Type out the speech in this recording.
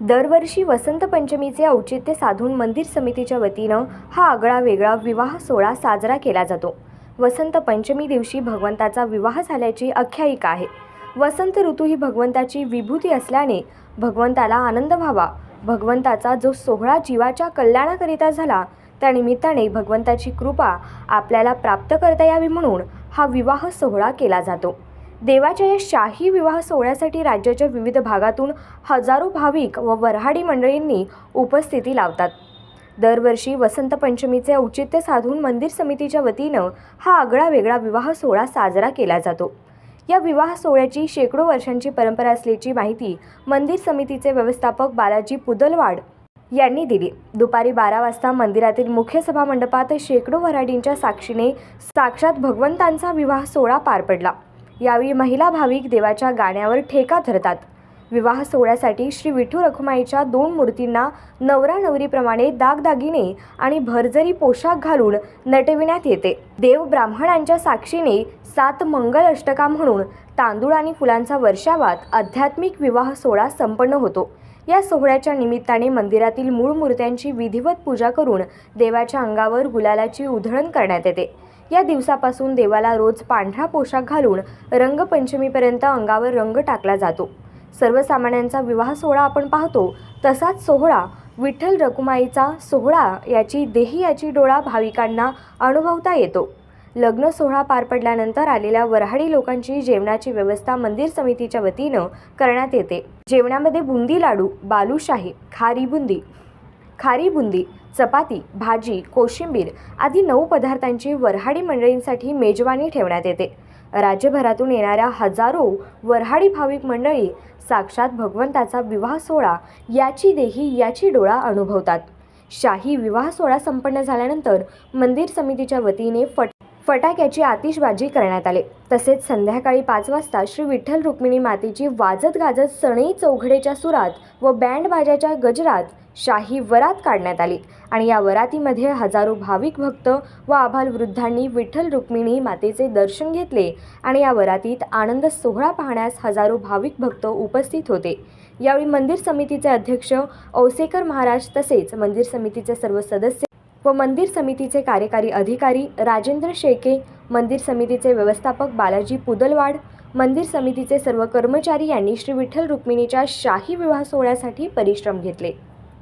दरवर्षी वसंत पंचमीचे औचित्य साधून मंदिर समितीच्या वतीनं हा आगळा वेगळा विवाह सोहळा साजरा केला जातो. वसंत पंचमी दिवशी भगवंताचा विवाह झाल्याची आख्यायिका आहे. वसंत ऋतू ही भगवंताची विभूती असल्याने भगवंताला आनंद व्हावा. भगवंताचा जो सोहळा जीवाच्या कल्याणाकरिता झाला त्या निमित्ताने भगवंताची कृपा आपल्याला प्राप्त करता यावी म्हणून हा विवाह सोहळा केला जातो. देवाच्या या शाही विवाह सोहळ्यासाठी राज्याच्या विविध भागातून हजारो भाविक व वऱ्हाडी मंडळींनी उपस्थिती लावतात. दरवर्षी वसंत पंचमीचे औचित्य साधून मंदिर समितीच्या वतीनं हा आगळा वेगळा विवाह सोहळा साजरा केला जातो. या विवाह सोहळ्याची शेकडो वर्षांची परंपरा असल्याची माहिती मंदिर समितीचे व्यवस्थापक बालाजी पुदलवाड यांनी दिली. दुपारी बारा वाजता मंदिरातील मुख्य सभा मंडपात शेकडो वऱ्हाडींच्या साक्षीने साक्षात भगवंतांचा विवाह सोहळा पार पडला. यावेळी महिला भाविक देवाच्या गाण्यावर ठेका धरतात. विवाह सोहळ्यासाठी श्री विठू रखुमाईच्या दोन मूर्तींना नवरा नवरीप्रमाणे दागदागिने आणि भरजरी पोशाख घालून नटविण्यात येते. देव ब्राह्मणांच्या साक्षीने सात मंगल अष्टका म्हणून तांदूळ आणि फुलांचा वर्षावात आध्यात्मिक विवाह सोहळा संपन्न होतो. या सोहळ्याच्या निमित्ताने मंदिरातील मूळ मूर्त्यांची विधिवत पूजा करून देवाच्या अंगावर गुलालाची उधळण करण्यात येते. या दिवसापासून देवाला रोज पांढरा पोशाख घालून रंगपंचमीपर्यंत अंगावर रंग टाकला जातो. सर्वसामान्यांचा विवाह सोहळा आपण पाहतो तसाच सोहळा विठ्ठल रकुमाईचा सोहळा याची देही याची डोळा भाविकांना अनुभवता येतो. लग्न सोहळा पार पडल्यानंतर आलेल्या वऱ्हाडी लोकांची जेवणाची व्यवस्था मंदिर समितीच्या वतीनं करण्यात येते. जेवणामध्ये बुंदी लाडू बालूशाही खारी बुंदी खारी बुंदी चपाती भाजी कोशिंबीर आदी नऊ पदार्थांची वऱ्हाडी मंडळींसाठी मेजवानी ठेवण्यात येते. राज्यभरातून येणाऱ्या हजारो वऱ्हाडी भाविक मंडळी साक्षात भगवंताचा विवाह सोहळा याची देही याची डोळा अनुभवतात. शाही विवाह सोहळा संपन्न झाल्यानंतर मंदिर समितीच्या वतीने फट फटाक्याची आतिषबाजी करण्यात आले. तसेच संध्याकाळी पाच वाजता श्री विठ्ठल रुक्मिणी मातेची वाजत गाजत सणई चौघडेच्या सुरात व बँड बाजाच्या गजरात शाही वरात काढण्यात आली. आणि या वरातीमध्ये हजारो भाविक भक्त व आभाल वृद्धांनी विठ्ठल रुक्मिणी मातेचे दर्शन घेतले आणि या वरातीत आनंद सोहळा पाहण्यास हजारो भाविक भक्त उपस्थित होते. यावेळी मंदिर समितीचे अध्यक्ष औसेकर महाराज तसेच मंदिर समितीचे सर्व सदस्य व मंदिर समितीचे कार्यकारी अधिकारी राजेंद्र शेके मंदिर समितीचे व्यवस्थापक बालाजी पुदलवाड मंदिर समितीचे सर्व कर्मचारी यांनी श्री विठ्ठल रुक्मिणीच्या शाही विवाह सोहळ्यासाठी परिश्रम घेतले.